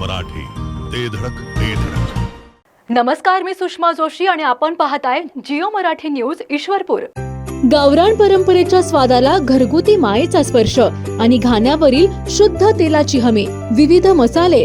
मराठी. ते धडक ते धडक. नमस्कार मी सुषमा जोशी आणि आपण पाहताय जिओ मराठी न्यूज ईश्वरपूर. गावरान परंपरेच्या स्वादाला घरगुती मायेचा स्पर्श आणि घाण्यावरील शुद्ध तेलाची हमी विविध मसाले.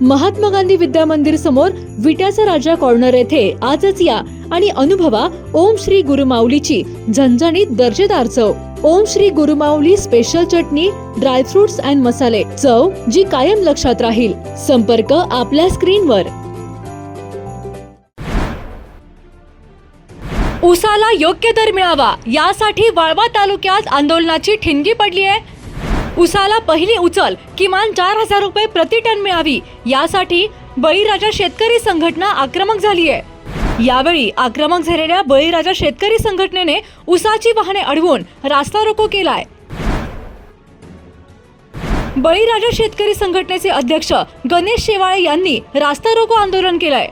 महात्मा गांधी विद्या मंदिर समोर विट्याचा राजा कॉर्नर येथे आजच या आणि अनुभवा ओम श्री गुरुमाऊलीची झणझणीत दर्जेदार चव. ओम श्री गुरुमाऊली स्पेशल चटणी ड्रायफ्रुट्स अँड मसाले चव जी कायम लक्षात राहील. संपर्क आपल्या स्क्रीनवर. उसाला योग्य दर मिळावा. यासाठी वाळवा तालुक्यात आंदोलनाची ठिणगी पडली आहे. उसाला पहिली उचल किमान चार हजार रुपये प्रति टन मिळावी. यासाठी बळीराजा शेतकरी संघटना आक्रमक झाली आहे. यावेळी आक्रमक झालेल्या बळीराजा शेतकरी संघटनेने उसाची वाहने अडवून रास्ता रोको केलाय. बळीराजा शेतकरी संघटनेचे अध्यक्ष गणेश शेवाळे यांनी रास्ता रोको आंदोलन केलंय.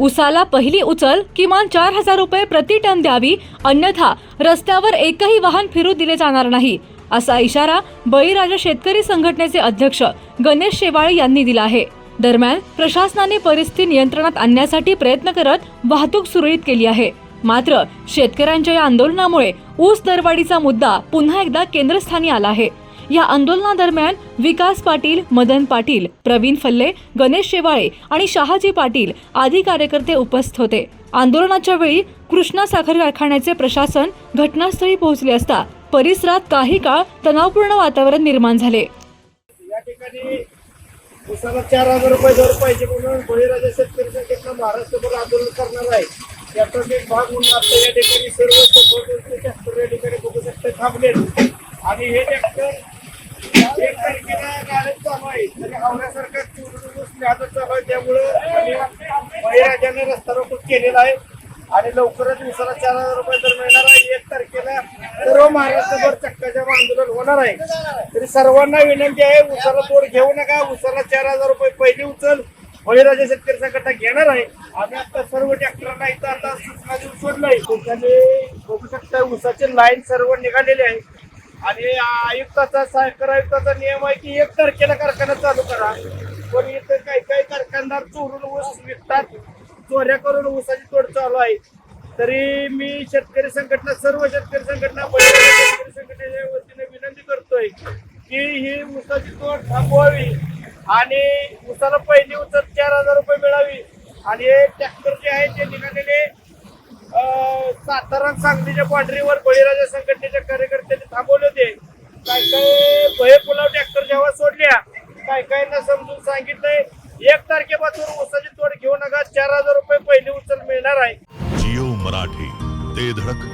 उसाला पहिली उचल किमान चार हजार रुपये प्रति टन द्यावी अन्यथा रस्त्यावर एकही वाहन फिरू दिले जाणार नाही असा इशारा बळीराजा शेतकरी संघटनेचे अध्यक्ष गणेश शेवाळे यांनी दिला आहे. दरम्यान प्रशासनाने परिस्थिती नियंत्रणात आणण्यासाठी प्रयत्न करत वाहतूक सुरळीत केली आहे. मात्र शेतकऱ्यांच्या या आंदोलनामुळे ऊस दरवाढीचा मुद्दा पुन्हा एकदा केंद्रस्थानी आला आहे. या आंदोलनादरम्यान विकास पाटील मदन पाटील प्रवीण फल्ले गणेश शेवाळे आणि शहाजी पाटील आदी कार्यकर्ते उपस्थित होते. आंदोलनाच्या वेळी कृष्णा साखर कारखान्याचे प्रशासन घटनास्थळी पोहोचले असता परिसरात काही काळ तणावपूर्ण वातावरण निर्माण झाले. या ठिकाणी उसाला चार हजार रुपये दर पाहिजे म्हणून बळीराजा शेतकरी महाराष्ट्रभर आंदोलन करणार आहे. त्याचा एक भाग म्हणून आता या ठिकाणी सर्व ट्रॅक्टर या ठिकाणी बघू शकता थांबले आणि हे ट्रॅक्टर एक तारखेला गाड्यात चालू आहे तरी आवण्यासारखा चोरून न्यायचं चालू आहे त्यामुळं आम्ही बळीराजाने रस्ता रोको केलेला आहे आणि लवकरच दिवसाला चार हजार रुपये दर मिळणार आहे एक तारखेला सर्व महाराष्ट्रभर चक्काजाम आंदोलन होणार आहे तरी सर्वांना विनंती आहे उसाला तोड घेऊ नका उसाला चार हजार रुपये पहिली उचल बळीराजा शेतकरी संघटना घेणार आहे आम्ही आता सर्व ट्रॅक्टरांना इथं आता सूचना देऊन सोडलंय. बघू शकता उसाचे लाईन सर्व निघालेले आहे आणि आयुक्ताचा साखर आयुक्ताचा नियम आहे की एक तारखेला कारखाना चालू करा. पण इथं काही काही कारखानदार चोरून ऊस विकतात. चोऱ्या करून ऊसाची तोड चालू आहे. तरी मी शेतकरी संघटना सर्व शेतकरी संघटना बळीराजा शेतकरी संघटनेच्या वतीने विनंती करतोय की ही ऊसाची तोड थांबवावी. आणि ऊसाला पहिली उचल चार हजार रुपये मिळावी. आणि हे ट्रॅक्टर जे आहे ते निघालेले सातारा सांगलीच्या पांढरीवर बळीराजा संघटना काय काय भय पुलाव ट्रॅक्टर जेव्हा सोडल्या काय कायना समजून सांगितलंय. एक तारखेपासून ऊसाची तोड घेऊ नका. चार हजार रुपये पहिली उचल मिळणार आहे. जिओ मराठी ते धडक.